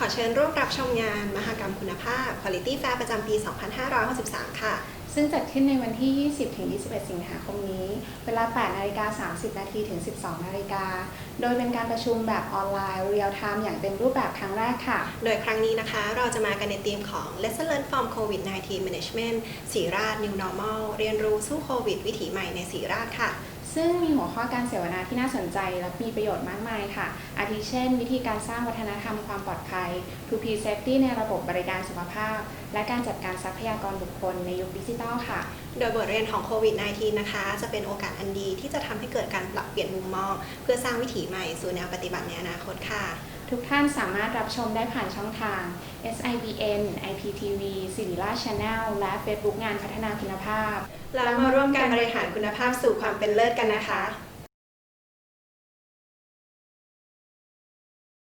ขอเชิญร่วมรับชมงานมหกรรมคุณภาพ Quality Fair ประจำปี 2563 ค่ะ ซึ่งจัดขึ้นในวันที่ 20-21 สิงหาคมนี้ เวลา 8 นาฬิกา 30 นาทีถึง 12 นาฬิกา โดยเป็นการประชุมแบบออนไลน์เรียลไทม์อย่างเต็มรูปแบบครั้งแรกค่ะ โดยครั้งนี้นะคะ เราจะมากันในธีมของ Lesson Learned from COVID-19 Management สีราช New Normal เรียนรู้สู้โควิด วิถีใหม่ในสีราชค่ะ ซึ่งมีหัวข้อการเสวนาที่น่าสนใจและมีประโยชน์มากมายค่ะ อาทิเช่น วิธีการสร้างวัฒนธรรมความปลอดภัย 2P Safety ในระบบบริการสุขภาพ และการจัดการทรัพยากรบุคคลในยุคดิจิทัลค่ะ โดยบทเรียนของโควิด -19 นะคะ จะเป็นโอกาสอันดีที่จะทำให้เกิดการปรับเปลี่ยนมุมมอง เพื่อสร้างวิถีใหม่สู่แนวปฏิบัติในอนาคตค่ะทุกท่านสามารถรับชมได้ผ่านช่องทาง SIBN IPTV สิริราช Channel และ Facebook งานพัฒนาคุณภาพ แล้วมาร่วมการบ ริหารคุณภาพสู่ความเป็นเลิศกันนะคะ